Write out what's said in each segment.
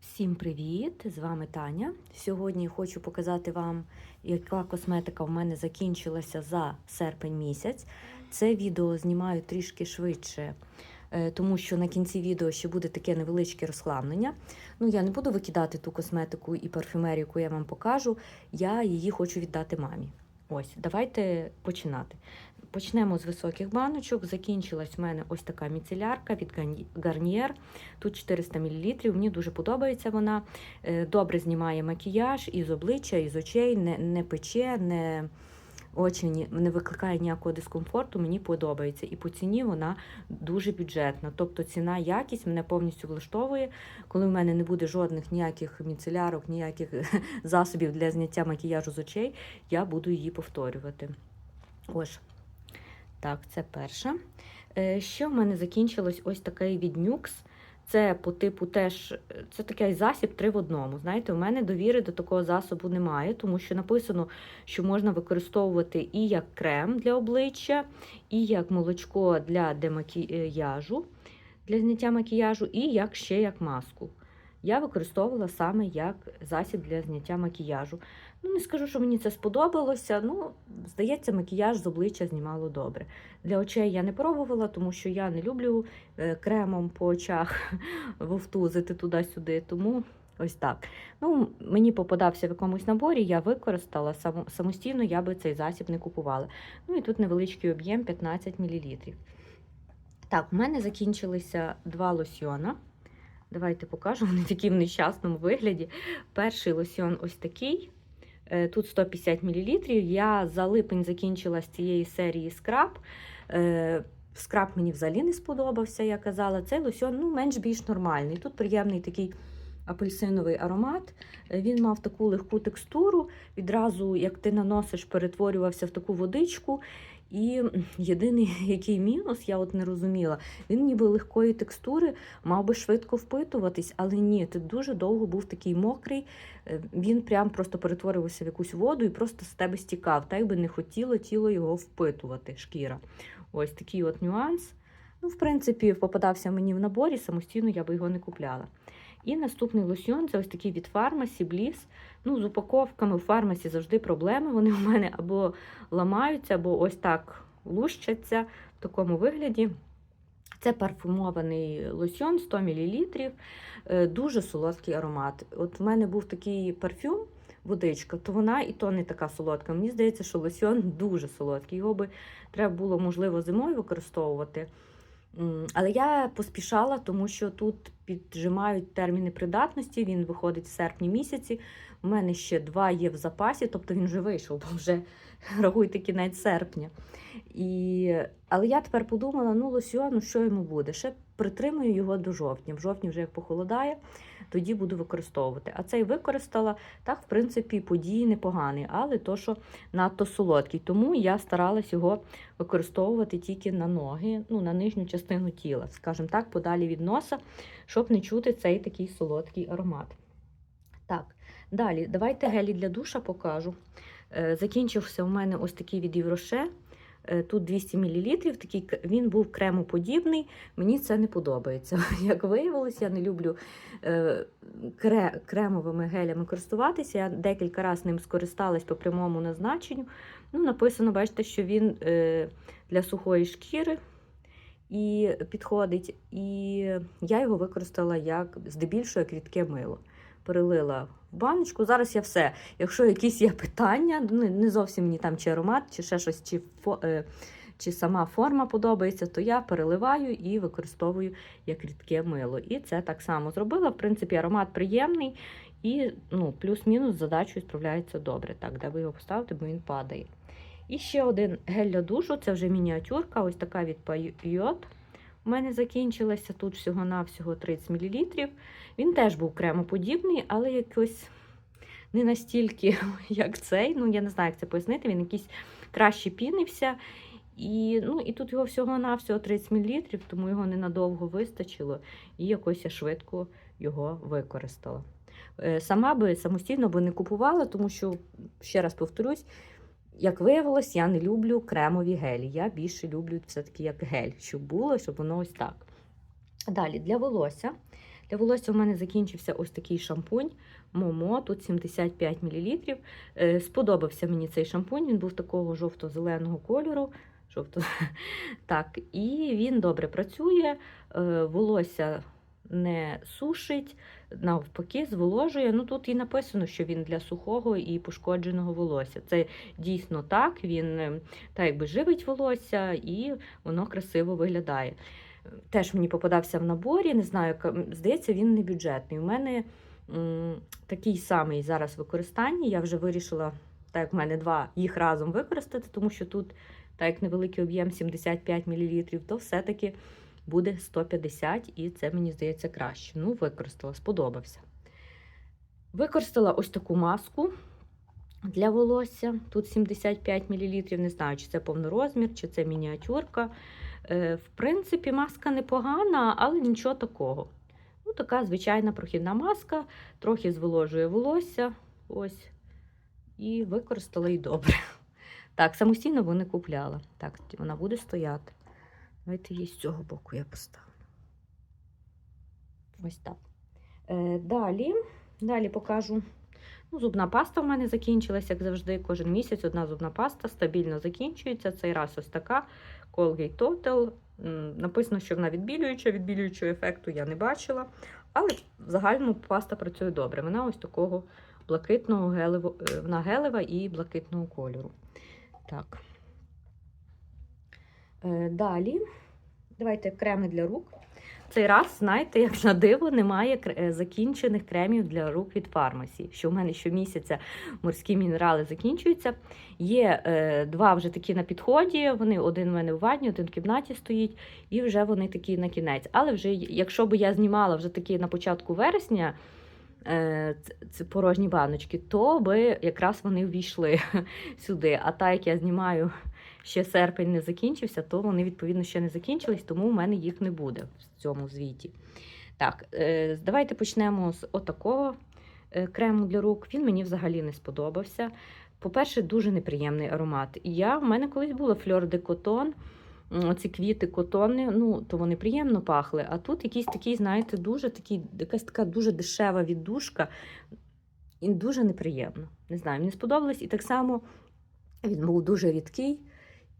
Всім привіт! З вами Таня. Сьогодні хочу показати вам, яка косметика в мене закінчилася за серпень місяць. Це відео знімаю трішки швидше, е, тому що на кінці відео ще буде таке невеличке розхламлення. Ну, я не буду викидати ту косметику і парфюмерію, яку я вам покажу. Я її хочу віддати мамі. Ось, давайте починати. Почнемо з високих баночок. Закінчилась в мене ось така міцелярка від Garnier. Тут 400 мл. Мені дуже подобається вона. Е, Добре знімає макіяж із обличчя, із очей, не, не пече, не очі не викликає ніякого дискомфорту. Мені подобається. І по ціні вона дуже бюджетна. Тобто ціна, якість мене повністю влаштовує. Коли в мене не буде жодних ніяких міцелярок, ніяких засобів для зняття макіяжу з очей, я буду її повторювати. Ось. Так, це перша. Е, Ще в мене закінчилось ось такий від Nux. Це по типу теж е, це такий засіб три в одному. Знаєте, у мене довіри до такого засобу немає, тому що написано, що можна використовувати і як крем для обличчя, і як молочко для демакіяжу, для зняття макіяжу, і як ще як маску. Я використовувала саме як засіб для зняття макіяжу. Ну, не скажу, що мені це сподобалося. Ну, здається, макіяж з обличчя знімало добре. Для очей я не пробувала, тому що я не люблю е, кремом по очах вовтузити туди-сюди. Тому ось так. Ну, мені попадався в якомусь наборі, я використала самостійно, я би цей засіб не купувала. Ну і тут невеличкий об'єм 15 мл. Так, у мене закінчилися два лосьйона. Давайте покажу, вони такі в нещасному вигляді. Перший лосьйон ось такий. Е, Тут 150 мл. Я за липень закінчила з цієї серії скраб. Е, Скраб мені взагалі не сподобався, я казала. Цей лосьон ну, менш-більш нормальний. Тут приємний такий апельсиновий аромат. Е, Він мав таку легку текстуру. Відразу, як ти наносиш, перетворювався в таку водичку. І єдиний який мінус, я от не розуміла, він ніби легкої текстури, мав би швидко впитуватись, але ні, ти дуже довго був такий мокрий. Е, Він прям просто перетворювався в якусь воду і просто з тебе стікав. Так би не хотіло тіло його впитувати, шкіра. Ось такий от нюанс. Ну, в принципі, попадався мені в наборі, самостійно я би його не купляла. І наступний лосьйон це ось такий від Pharmacy Bliss. Ну, з упаковками в фармасі завжди проблеми. Вони у мене або ламаються, або ось так лущаться в такому вигляді. Це парфумований лосьйон 100 мл, дуже солодкий аромат. От в мене був такий парфюм, водичка, то вона і то не така солодка. Мені здається, що лосьйон дуже солодкий. Його би треба було, можливо, зимою використовувати. Але я поспішала, тому що тут піджимають терміни придатності. Він виходить в серпні місяці. У мене ще два є в запасі, тобто він вже вийшов, бо вже рахуйте кінець серпня. І... Але я тепер подумала: ну, лосьйону, що йому буде? Ще притримую його до жовтня. В жовтні вже як похолодає, тоді буду використовувати. А цей використала так, в принципі, події непоганий, але то, що надто солодкий. Тому я старалась його використовувати тільки на ноги, ну, на нижню частину тіла, скажімо так, подалі від носа, щоб не чути цей такий солодкий аромат. Так, далі, давайте гелі для душа покажу. Е, Закінчився у мене ось такий від Євроше. Е, Тут 200 мл, такий, він був кремоподібний. Мені це не подобається. Як виявилось, я не люблю е, кре, кремовими гелями користуватися. Я декілька разів ним скористалась по прямому назначенню. Ну, написано, бачите, що він е, для сухої шкіри і підходить. І я його використала як здебільшого як рідке мило. Перелила баночку. Зараз я все. Якщо якісь є питання, ну, не зовсім мені там чи аромат, чи ще щось, чи, е, чи сама форма подобається, то я переливаю і використовую як рідке мило. І це так само зробила. В принципі, аромат приємний і ну, плюс-мінус з задачею справляється добре. Так, де ви його поставите, бо він падає. І ще один гель для душу, це вже мініатюрка, ось така від Payot. У мене закінчилася тут всього-навсього 30 мл. Він теж був кремоподібний, але якось не настільки, як цей. Ну, я не знаю, як це пояснити. Він якийсь краще пінився. І, ну, і тут його всього-навсього 30 мл, тому його ненадовго вистачило, і якось я швидко його використала. Е, Сама би самостійно би не купувала, тому що, ще раз повторюсь, як виявилось, я не люблю кремові гелі. Я більше люблю все-таки як гель, щоб було, щоб воно ось так. Далі для волосся. Для волосся у мене закінчився ось такий шампунь Момо, тут 75 мл. Е, Сподобався мені цей шампунь, він був такого жовто-зеленого кольору. Жовто... Так, і він добре працює, е, волосся не сушить, навпаки, зволожує. Ну тут і написано, що він для сухого і пошкодженого волосся. Це дійсно так. Він е, так якби живить волосся і воно красиво виглядає. Теж мені попадався в наборі, не знаю, здається, він не бюджетний. У мене такий самий зараз в використанні. Я вже вирішила, так як в мене два, їх разом використати, тому що тут, так як невеликий об'єм 75 мл, то все-таки буде 150, і це мені здається краще. Ну, використала, сподобався. Використала ось таку маску для волосся. Тут 75 мл. Не знаю, чи це повнорозмір, чи це мініатюрка. Е, В принципі, маска непогана, але нічого такого. Ну, така звичайна прохідна маска, трохи зволожує волосся. Ось. І використала і добре. Так, самостійно бо не купляла. Так, вона буде стояти. Давайте її з цього боку я поставлю. Ось так. Е, далі, далі покажу. Ну, зубна паста в мене закінчилась, як завжди, кожен місяць одна зубна паста стабільно закінчується. Цей раз ось така Colgate Total. Написано, що вона відбілююча, відбілюючого ефекту я не бачила. Але в загальному паста працює добре. Вона ось такого блакитного гелево, е, вона гелева і блакитного кольору. Так. Е, Далі, давайте креми для рук. Цей раз, знаєте, як на диво, немає е, закінчених кремів для рук від фармасі. Що в мене щомісяця морські мінерали закінчуються. Є е, два вже такі на підході. Вони один в мене в ванні, один в кімнаті стоїть, і вже вони такі на кінець. Але вже якщо б я знімала вже такі на початку вересня. Це порожні баночки, то би якраз вони ввійшли сюди. А так як я знімаю ще серпень не закінчився, то вони, відповідно, ще не закінчились, тому в мене їх не буде в цьому звіті. Так, е, давайте почнемо з отакого е, крему для рук. Він мені взагалі не сподобався. По-перше, дуже неприємний аромат. Я, в мене колись було фльор де котон. Оці квіти котони, ну, то вони приємно пахли. А тут якийсь такий, знаєте, дуже такий, якась така дуже дешева віддушка. І дуже неприємно. Не знаю, мені сподобалось. І так само він був дуже рідкий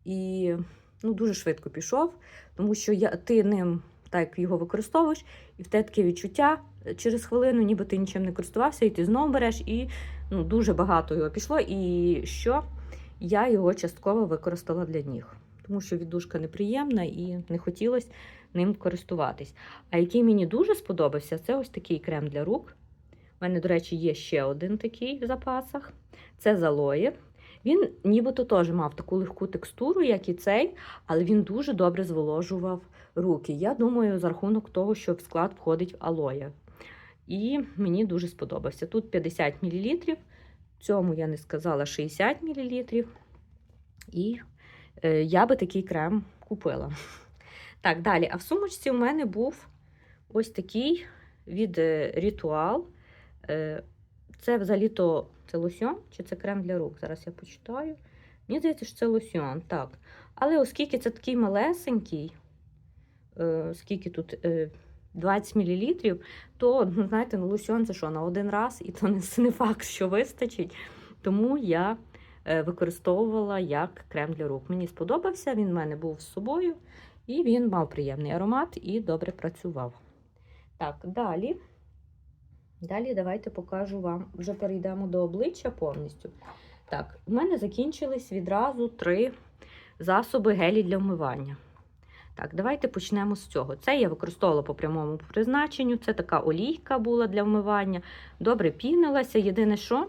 і ну, дуже швидко пішов, тому що я, ти ним так його використовуєш, і в те таке відчуття е, через хвилину, ніби ти нічим не користувався, і ти знову береш, і ну, дуже багато його пішло. І що я його частково використала для ніг, тому що віддушка неприємна і не хотілося ним користуватись. А який мені дуже сподобався, це ось такий крем для рук. У мене, до речі, є ще один такий в запасах. Це з алої. Він нібито теж мав таку легку текстуру, як і цей, але він дуже добре зволожував руки. Я думаю, за рахунок того, що в склад входить алоя. І мені дуже сподобався. Тут 50 мл, цьому я не сказала 60 мл. І е, я би такий крем купила. Так, далі. А в сумочці у мене був ось такий від Ритуал. Е, Це взагалі-то це лосьон чи це крем для рук? Зараз я почитаю. Мені здається, що це лосьон, так. Але оскільки це такий малесенький, е, скільки тут е, 20 мл, то, ну, знаєте, ну, лосьон це що, на один раз, і то не, не факт, що вистачить. Тому я е, використовувала як крем для рук. Мені сподобався, він в мене був з собою, і він мав приємний аромат і добре працював. Так, далі. Далі давайте покажу вам. Вже перейдемо до обличчя повністю. Так, у мене закінчились відразу три засоби гелі для вмивання. Так, давайте почнемо з цього. Це я використовувала по прямому призначенню. Це така олійка була для вмивання. Добре пінилася. Єдине, що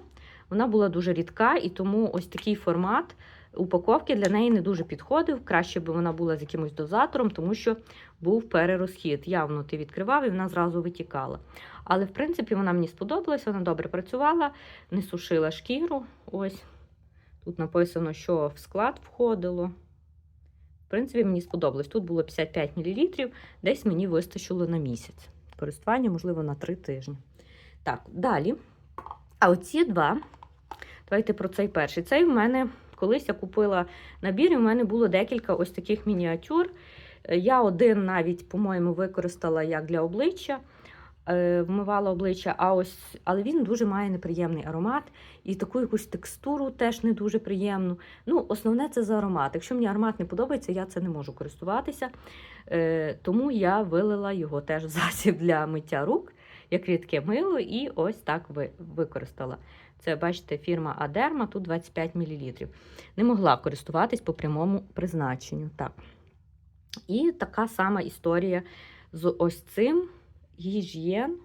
вона була дуже рідка, і тому ось такий формат упаковки для неї не дуже підходив. Краще б вона була з якимось дозатором, тому що був перерозхід. Явно ти відкривав і вона зразу витікала. Але, в принципі, вона мені сподобалась, вона добре працювала, не сушила шкіру. Ось тут написано, що в склад входило. В принципі, мені сподобалось. Тут було 55 мл, десь мені вистачило на місяць. Користування, можливо, на 3 тижні. Так, далі. А оці два. Давайте про цей перший. Цей в мене колись я купила набір, і в мене було декілька ось таких мініатюр. Я один навіть, по-моєму, використала як для обличчя. е, вмивала обличчя, а ось, але він дуже має неприємний аромат і таку якусь текстуру теж не дуже приємну. Ну, основне це за аромат. Якщо мені аромат не подобається, я це не можу користуватися. Е, тому я вилила його теж в засіб для миття рук, як рідке мило, і ось так ви, використала. Це, бачите, фірма Адерма, тут 25 мл. Не могла користуватись по прямому призначенню. Так. І така сама історія з ось цим гіж'єн.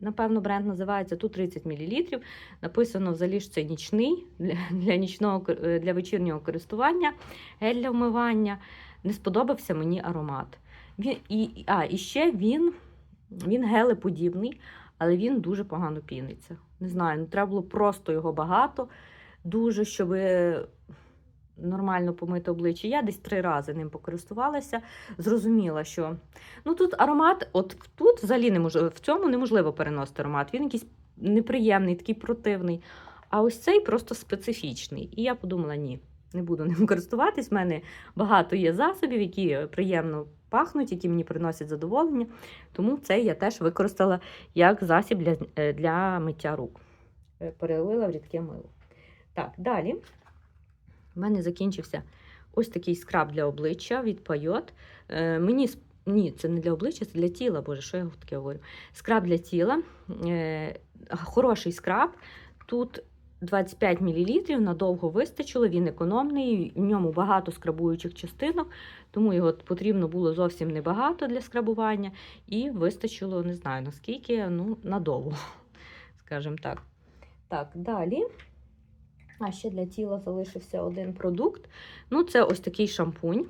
Напевно, бренд називається тут 30 мл. Написано взагалі що це нічний для, для, нічного, для вечірнього користування, гель для вмивання. Не сподобався мені аромат. Він, і, а, і ще він, він гелеподібний, але він дуже погано піниться. Не знаю, ну треба було просто його багато, дуже, щоб нормально помити обличчя. Я десь три рази ним покористувалася, зрозуміла, що ну тут аромат, от тут взагалі не в цьому неможливо переносити аромат. Він якийсь неприємний, такий противний. А ось цей просто специфічний. І я подумала, ні, не буду ним користуватись. В мене багато є засобів, які приємно пахнуть, які мені приносять задоволення. Тому цей я теж використала як засіб для, е, для миття рук. Е, Перелила в рідке мило. Так, далі. У мене закінчився ось такий скраб для обличчя від Пайот. Е, мені ні, це не для обличчя, це для тіла. Боже, що я таке говорю? Скраб для тіла. Хороший скраб. Тут 25 мл, надовго вистачило, він економний, в ньому багато скрабуючих частинок, тому його потрібно було зовсім небагато для скрабування, і вистачило, не знаю наскільки, ну, надовго, скажімо так. Так, далі. А ще для тіла залишився один продукт. Ну, це ось такий шампунь.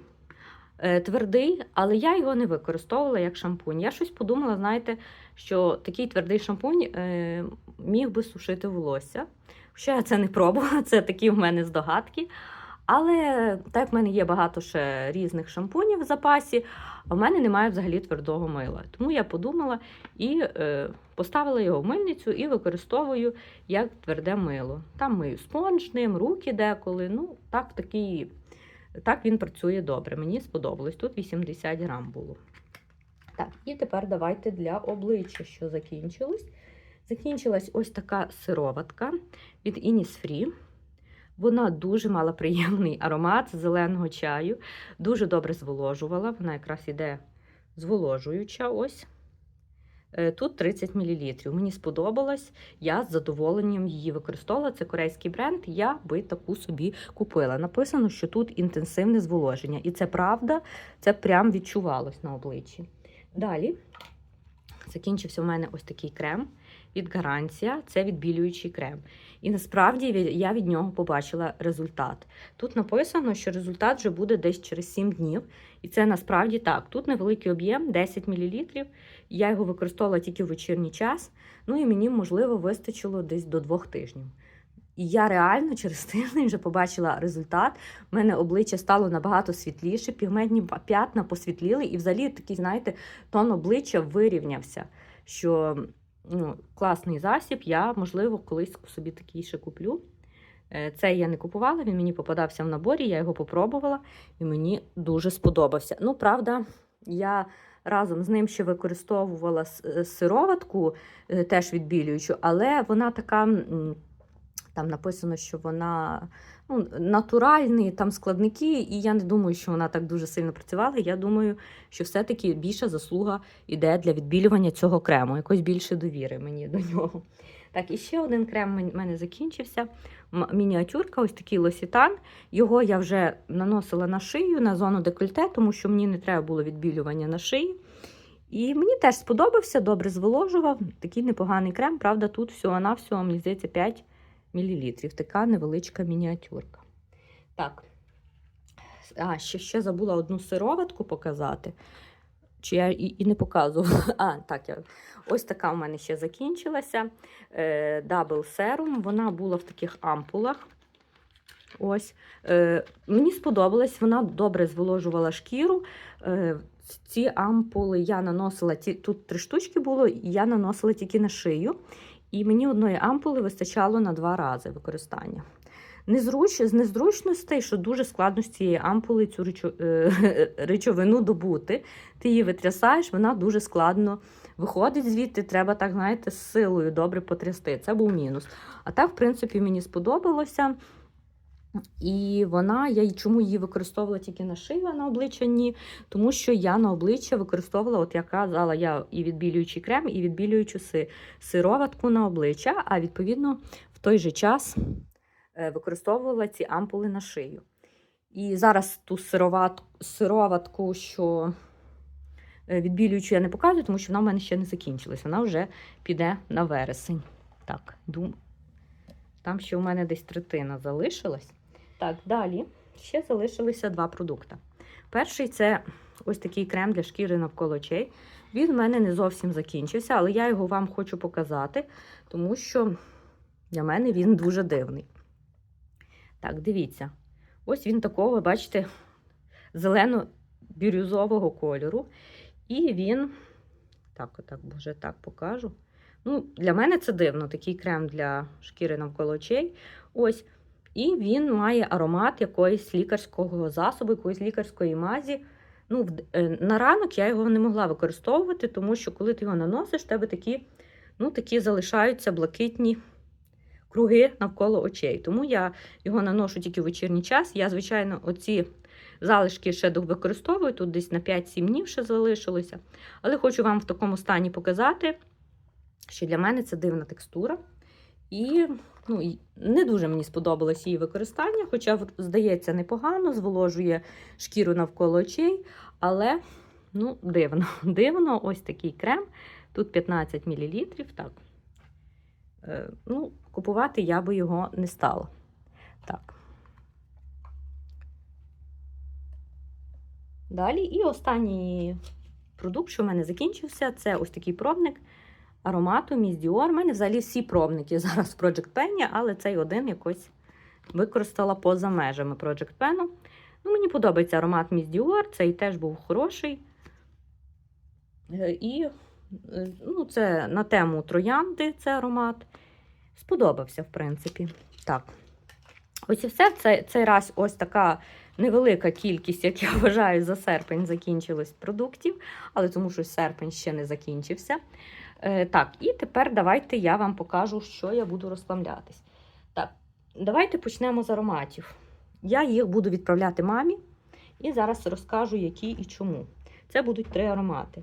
Е, Твердий, але я його не використовувала як шампунь. Я щось подумала, знаєте, що такий твердий шампунь е, міг би сушити волосся. Хоча я це не пробувала, це такі в мене здогадки. Але так в мене є багато ще різних шампунів в запасі, а в мене немає взагалі твердого мила. Тому я подумала і е, поставила його в мильницю і використовую як тверде мило. Там мию спонж ним, руки деколи. Ну, так, такий, так він працює добре. Мені сподобалось. Тут 80 грам було. Так, і тепер давайте для обличчя, що закінчилось. Закінчилась ось така сироватка від Innisfree. Вона дуже мала приємний аромат зеленого чаю, дуже добре зволожувала. Вона якраз іде зволожуюча. ось. Е, Тут 30 мл. Мені сподобалось, я з задоволенням її використовувала. Це корейський бренд, я би таку собі купила. Написано, що тут інтенсивне зволоження. І це правда, це прям відчувалось на обличчі. Далі закінчився у мене ось такий крем від Гарантія. Це відбілюючий крем. І насправді я від нього побачила результат. Тут написано, що результат вже буде десь через 7 днів. І це насправді так. Тут невеликий об'єм 10 мл. Я його використовувала тільки в вечірній час. Ну і мені, можливо, вистачило десь до двох тижнів. І я реально через тиждень вже побачила результат. У мене обличчя стало набагато світліше, пігментні п'ятна посвітліли, і взагалі такий, знаєте, тон обличчя вирівнявся. Що ну, класний засіб, я, можливо, колись собі такий ще куплю. Е, Цей я не купувала, він мені попадався в наборі, я його попробувала і мені дуже сподобався. Ну, правда, я разом з ним ще використовувала е, сироватку, е, теж відбілюючу, але вона така. Там написано, що вона ну, натуральні там складники, і я не думаю, що вона так дуже сильно працювала. Я думаю, що все-таки більша заслуга йде для відбілювання цього крему. Якось більше довіри мені до нього. Так, і ще один крем в мене закінчився. Мініатюрка, ось такий лосітан. Його я вже наносила на шию, на зону декольте, тому що мені не треба було відбілювання на шиї. І мені теж сподобався, добре зволожував. Такий непоганий крем. Правда, тут всього-навсього, мені здається, 5 мл. Така невеличка мініатюрка. Так. А, ще, ще забула одну сироватку показати. Чи я і, і не показувала. А, так, я... ось така у мене ще закінчилася. Е, Double Serum. Вона була в таких ампулах. Ось. Е, мені сподобалось, вона добре зволожувала шкіру. Е, ці ампули я наносила, ті, тут три штучки було, я наносила тільки на шию. І мені одної ампули вистачало на два рази використання. Незруч, з незручностей, що дуже складно з цієї ампули цю речу, е, речовину добути. Ти її витрясаєш, вона дуже складно виходить звідти, треба так, знаєте, з силою добре потрясти. Це був мінус. А так, в принципі, мені сподобалося. І вона, я чому її використовувала тільки на шию, а на обличчя ні. Тому що я на обличчя використовувала, от я казала, я і відбілюючий крем, і відбілюючу сироватку на обличчя, а відповідно в той же час е, використовувала ці ампули на шию. І зараз ту сироватку, що е, відбілюючу, я не показую, тому що вона в мене ще не закінчилась. Вона вже піде на вересень. Так, дум. Там ще у мене десь третина залишилась. Так, далі ще залишилися два продукти. Перший це ось такий крем для шкіри навколо очей. Він в мене не зовсім закінчився, але я його вам хочу показати, тому що для мене він дуже дивний. Так, дивіться. Ось він такого, бачите, зелено-бірюзового кольору. І він, так, отак, боже, так покажу. Ну, для мене це дивно, такий крем для шкіри навколо очей. Ось. І він має аромат якоїсь лікарського засобу, якоїсь лікарської мазі. Ну, е, на ранок я його не могла використовувати, тому що коли ти його наносиш, в тебе такі, ну, такі залишаються блакитні круги навколо очей. Тому я його наношу тільки в вечірній час. Я, звичайно, оці залишки ще використовую, тут десь на 5-7 днів ще залишилося. Але хочу вам в такому стані показати, що для мене це дивна текстура. І ну, не дуже мені сподобалось її використання, хоча, здається, непогано, зволожує шкіру навколо очей, але ну, дивно. Дивно, ось такий крем. Тут 15 мл. Так. Е, ну, купувати я би його не стала. Так. Далі, і останній продукт, що в мене закінчився, це ось такий пробник аромату Miss Dior. У мене взагалі всі пробники зараз в Project Pen, але цей один якось використала поза межами Project Pen. Ну, мені подобається аромат Miss Dior, цей теж був хороший. Е, І е, ну, це на тему троянди це аромат. Сподобався, в принципі. Так. Ось і все. Це, цей раз ось така невелика кількість, як я вважаю, за серпень закінчилось продуктів, але тому що серпень ще не закінчився. Е, так, і тепер давайте я вам покажу, що я буду розслаблятись. Так, давайте почнемо з ароматів. Я їх буду відправляти мамі і зараз розкажу, які і чому. Це будуть три аромати.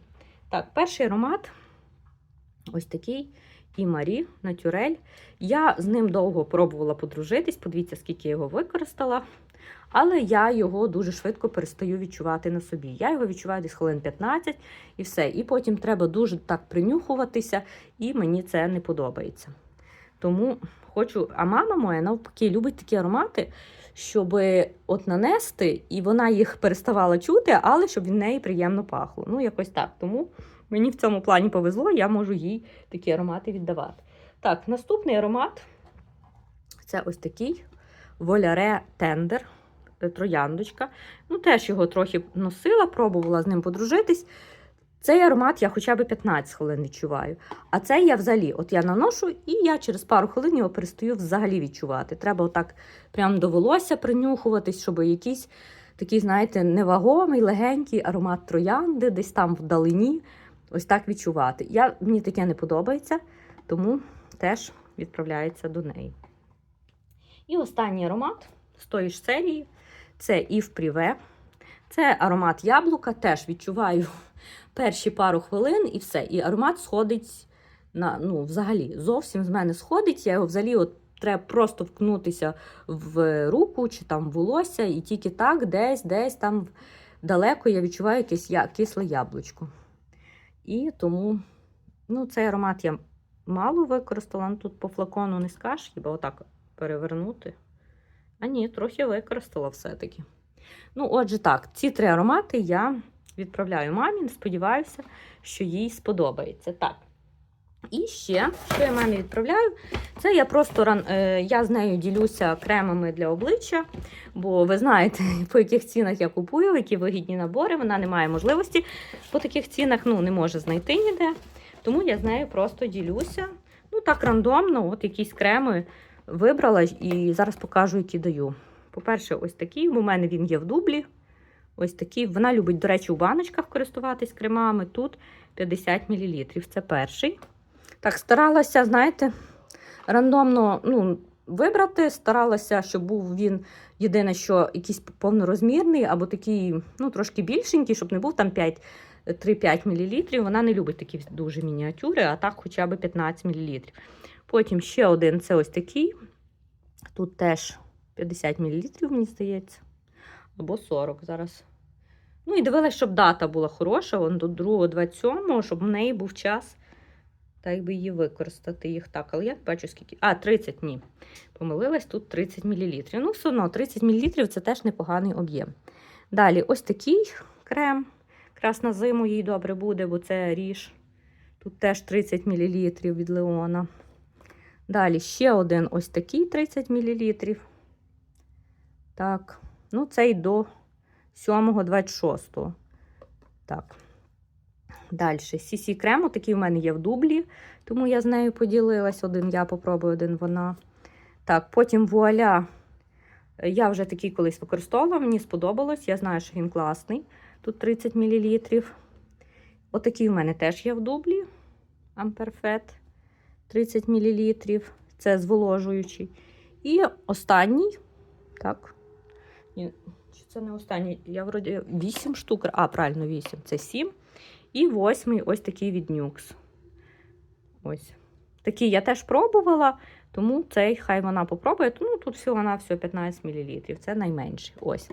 Так, перший аромат ось такий і Марі Натюрель. Я з ним довго пробувала подружитись, подивіться, скільки я його використала. Але я його дуже швидко перестаю відчувати на собі. Я його відчуваю десь хвилин 15 і все. І потім треба дуже так принюхуватися, і мені це не подобається. Тому хочу, а мама моя навпаки любить такі аромати, щоб от нанести, і вона їх переставала чути, але щоб від неї приємно пахло. Ну, якось так. Тому мені в цьому плані повезло, я можу їй такі аромати віддавати. Так, наступний аромат це ось такий Воляре Тендер трояндочка. Ну, теж його трохи носила, пробувала з ним подружитись. Цей аромат я хоча б 15 хвилин відчуваю. А цей я взагалі, от я наношу, і я через пару хвилин його перестаю взагалі відчувати. Треба отак прямо до волосся принюхуватись, щоб якийсь такий, знаєте, невагомий, легенький аромат троянди, десь там вдалині, ось так відчувати. Я, мені таке не подобається, тому теж відправляється до неї. І останній аромат з тої ж серії це Ів Пріве. Це аромат яблука, теж відчуваю перші пару хвилин і все. І аромат сходить на, ну, взагалі, зовсім з мене сходить. Я його взагалі от, треба просто вкнутися в руку чи там в волосся, і тільки так, десь, десь там далеко я відчуваю якесь кисле яблучко. І тому ну, цей аромат я мало використала. Ну, тут по флакону не скажеш, хіба отак перевернути. А ні, трохи використала все-таки. Ну, отже, так, ці три аромати я відправляю мамі. Сподіваюся, що їй сподобається. Так. І ще, що я мамі відправляю, це я просто е, я з нею ділюся кремами для обличчя, бо ви знаєте, по яких цінах я купую, які вигідні набори. Вона не має можливості по таких цінах, ну, не може знайти ніде. Тому я з нею просто ділюся. Ну, так рандомно, от якісь креми вибрала і зараз покажу, які даю. По-перше, ось такий. У мене він є в дублі. Ось такий. Вона любить, до речі, у баночках користуватись кремами. Тут 50 мл. Це перший. Так, старалася, знаєте, рандомно ну, вибрати. Старалася, щоб був він єдине, що якийсь повнорозмірний або такий, ну, трошки більшенький, щоб не був там 3-5 мл. Вона не любить такі дуже мініатюри, а так хоча б 15 мл. Потім ще один це ось такий. Тут теж 50 мл, мені здається. Або 40 зараз. Ну і дивилась, щоб дата була хороша, вон до 2.27, щоб в неї був час, так би її використати їх так. Але я не бачу скільки. А, 30 ні. Помилилась, тут 30 мл. Ну, все одно 30 мл це теж непоганий об'єм. Далі, ось такий крем. Якраз на зиму їй добре буде, бо це ріж. Тут теж 30 мл від Леона. Далі ще один ось такий 30 мл. Так, ну цей до 7-26. Так. Далі. Сісі крем, такий в мене є в дублі, тому я з нею поділилась. Один я попробую, один вона. Так, потім вуаля. Я вже такий колись використовувала, мені сподобалось. Я знаю, що він класний. Тут 30 мл. Отакий в мене теж є в дублі. Амперфет 30 мл. Це зволожуючий. І останній. Так. Чи це не останній? Я вроді 8 штук. А, правильно, 8. Це 7. І восьмий ось такий від Nux. Ось. Такий я теж пробувала, тому цей хай вона попробує. Ну, тут всього на все 15 мл. Це найменший. Ось.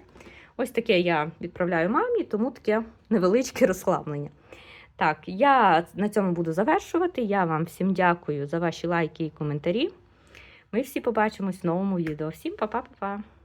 Ось таке я відправляю мамі, тому таке невеличке розслаблення. Так, я на цьому буду завершувати. Я вам всім дякую за ваші лайки і коментарі. Ми всі побачимось в новому відео. Всім па-па-па-па!